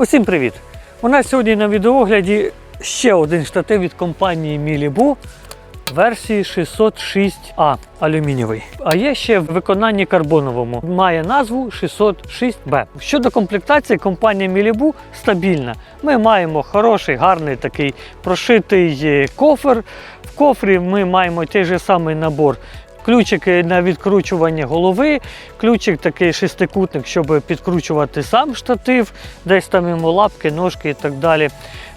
Усім привіт! У нас сьогодні на відеогляді ще один штатив від компанії Milibu версії 606А алюмінієвий. А є ще в виконанні карбоновому. Має назву 606B. Щодо комплектації, компанія Milibu стабільна. Ми маємо хороший, гарний такий прошитий е, кофр. В кофрі ми маємо той же самий набор. Ключики на відкручування голови, ключик такий шестикутник, щоб підкручувати сам штатив, десь там йому лапки, ножки і так далі.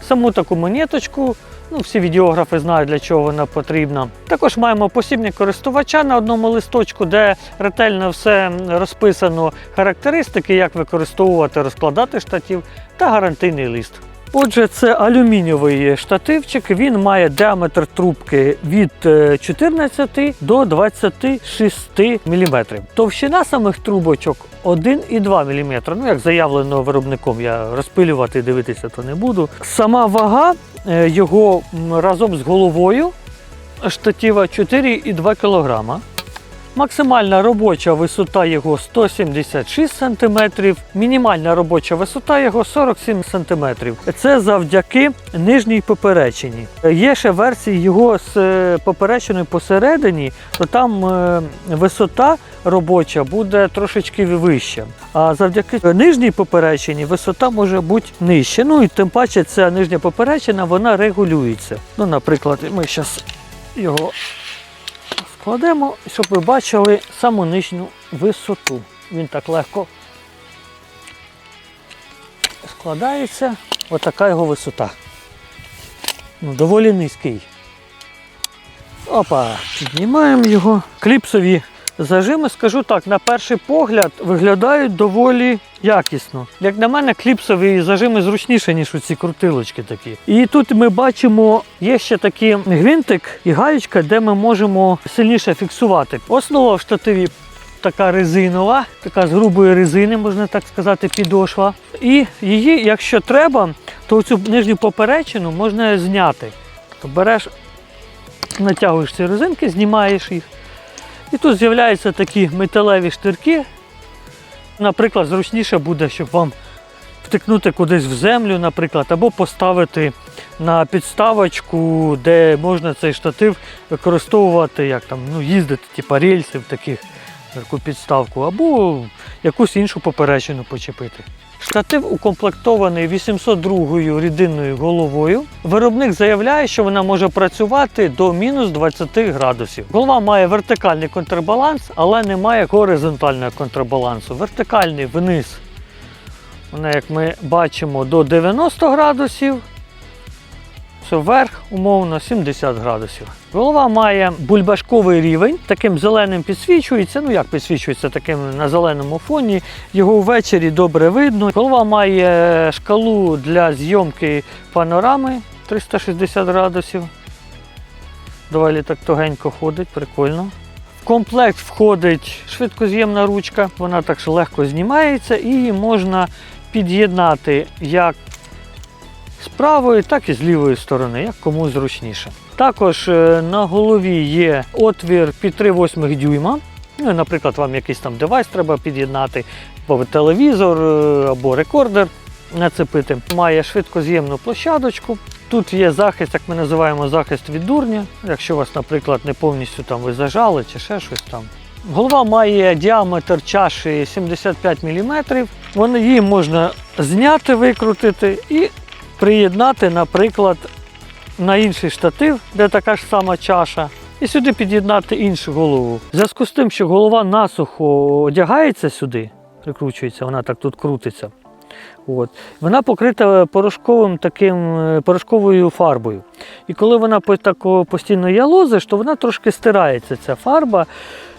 Саму таку монеточку, ну всі відеографи знають для чого вона потрібна. Також маємо посібник користувача на одному листочку, де ретельно все розписано характеристики, як використовувати, розкладати штатив та гарантийний лист. Отже, це алюмінієвий штативчик. Він має діаметр трубки від е, 14 до 26 мм. Товщина самих трубочок 1,2 мм. Ну, як заявлено виробником, я розпилювати дивитися то не буду. Сама вага е, його разом з головою штатива 4,2 кг. Максимальна робоча висота його 176 см, мінімальна робоча висота його 47 см. Це завдяки нижній поперечині. Є ще версії його з е, поперечиною посередині, то там е, висота робоча буде трошечки вища. А завдяки нижній поперечині висота може бути нижча. Ну і тим паче ця нижня поперечина вона регулюється. Ну, наприклад, ми зараз його складемо, щоб ви бачили саму нижню висоту. Він так легко складається. Отака його висота. Ну, доволі низький. Опа, піднімаємо його. Кліпсові зажими, скажу так, на перший погляд виглядають доволі якісно. Як на мене, кліпсові зажими зручніше, ніж ці крутилочки такі. І тут ми бачимо, є ще такий гвинтик і гаєчка, де ми можемо сильніше фіксувати. Основа в штативі така резинова, така з грубої резини, можна так сказати, підошва. І її, якщо треба, то цю нижню поперечину можна зняти. То береш, натягуєш ці резинки, знімаєш їх. І тут з'являються такі металеві штирки. Наприклад, зручніше буде, щоб вам втикнути кудись в землю, наприклад, або поставити на підставочку, де можна цей штатив використовувати, як там, ну, їздити, типу рельсів таких таку підставку, або якусь іншу поперечину почепити. Штатив укомплектований 802 рідинною головою. Виробник заявляє, що вона може працювати до мінус 20 градусів. Голова має вертикальний контрбаланс, але не має горизонтального контрбалансу. Вертикальний вниз. Вона, як ми бачимо, до 90 градусів. Все вверх, умовно, 70 градусів. Голова має бульбашковий рівень, таким зеленим підсвічується. Ну як підсвічується таким на зеленому фоні. Його ввечері добре видно. Голова має шкалу для зйомки панорами 360 градусів. Доволі так тугенько ходить, прикольно. В комплект входить швидкоз'ємна ручка, вона так легко знімається і її можна під'єднати як з правої, так і з лівої сторони, як кому зручніше. Також е, на голові є отвір під 3,8 дюйма. Ну, наприклад, вам якийсь там девайс треба під'єднати, телевізор, е, або рекордер нацепити. Має швидкоз'ємну площадочку. Тут є захист, як ми називаємо захист від дурня. Якщо вас, наприклад, не повністю там ви зажали чи ще щось там. Голова має діаметр чаші 75 мм. Вони її можна зняти, викрутити і приєднати, наприклад, на інший штатив, де така ж сама чаша, і сюди під'єднати іншу голову. В зв'язку з тим, що голова насухо одягається сюди, прикручується, вона так тут крутиться. От. Вона покрита порошковим таким, е, порошковою фарбою. І коли вона тако постійно ялозиш, то вона трошки стирається, ця фарба.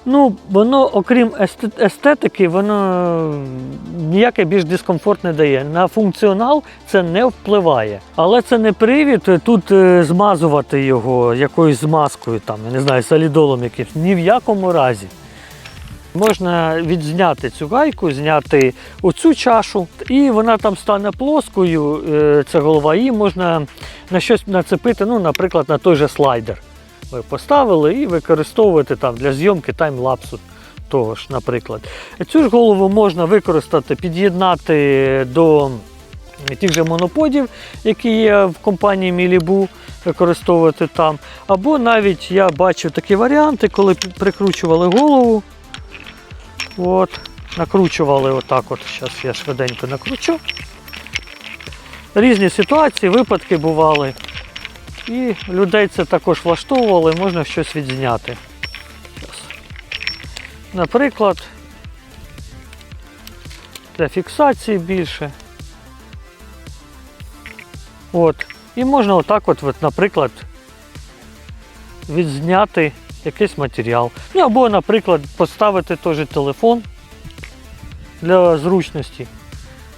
Ну, воно, окрім естетики, воно ніякий більш дискомфорт не дає. На функціонал це не впливає. Але це не привід тут е, змазувати його якоюсь змазкою, там, я не знаю, солідолом якимось. Ні в якому разі. Можна відзняти цю гайку, зняти оцю чашу, і вона там стане плоскою, е, ця голова, і можна на щось нацепити, ну, наприклад, на той же слайдер. Ви поставили і використовуєте там для зйомки таймлапсу того ж, наприклад. Цю ж голову можна використати, під'єднати до тих же моноподів, які є в компанії Мілібу, використовувати там. Або навіть я бачив такі варіанти, коли прикручували голову. От, накручували отак от. Зараз я швиденько накручу. Різні ситуації, випадки бували. І людей це також влаштовувало, і можна щось відзняти. Наприклад, для фіксації більше. От. І можна отак, от, от, наприклад, відзняти якийсь матеріал. Ну або, наприклад, поставити теж телефон для зручності,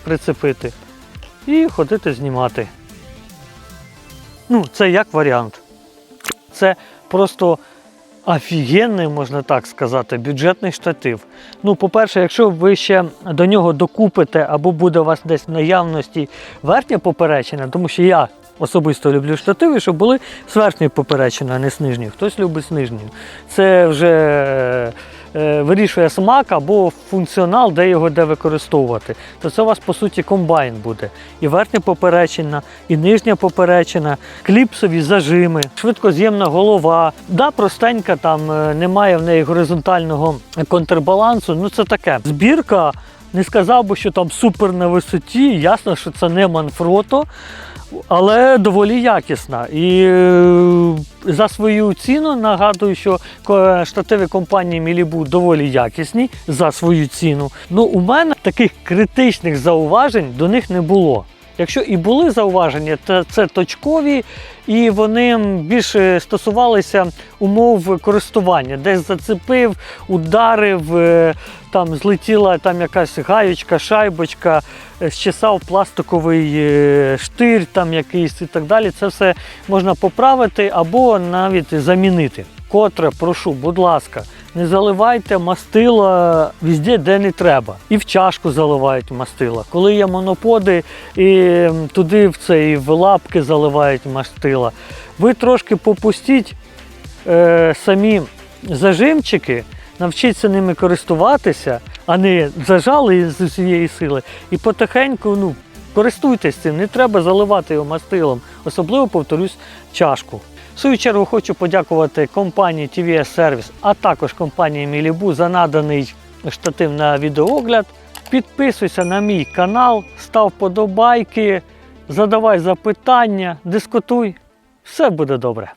прицепити і ходити знімати. Ну, це як варіант. Це просто офігенний, можна так сказати, бюджетний штатив. Ну, по-перше, якщо ви ще до нього докупите або буде у вас десь в наявності верхня поперечина, тому що я особисто люблю штативи, щоб були з верхньою поперечиною, а не з нижньою. Хтось любить з нижньою. Це вже е, вирішує смак або функціонал, де його де використовувати. То це у вас по суті комбайн буде. І верхня поперечина, і нижня поперечина, кліпсові зажими, швидкоз'ємна голова. Да, простенька, там е, немає в неї горизонтального контрбалансу. Ну це таке. Збірка. Не сказав би, що там супер на висоті. Ясно, що це не Манфрото, але доволі якісна. І е, за свою ціну нагадую, що штативи компанії Мілібу доволі якісні за свою ціну. Ну, у мене таких критичних зауважень до них не було. Якщо і були зауваження, то це точкові, і вони більше стосувалися умов користування. Десь зацепив, ударив, е, там злетіла там якась гаючка, шайбочка, е, щесав пластиковий е, штир там якийсь і так далі. Це все можна поправити або навіть замінити. Котре, прошу, будь ласка, не заливайте мастила везде, де не треба. І в чашку заливають мастила. Коли є моноподи, і туди в цей в лапки заливають мастила. Ви трошки попустіть е, самі зажимчики, навчіться ними користуватися, а не зажали з усієї сили. І потихеньку ну, користуйтесь цим, не треба заливати його мастилом, особливо, повторюсь, чашку. В свою чергу хочу подякувати компанії TVS Service, а також компанії Мілібу за наданий штатив на відеоогляд. Підписуйся на мій канал, став подобайки, задавай запитання, дискутуй. Все буде добре.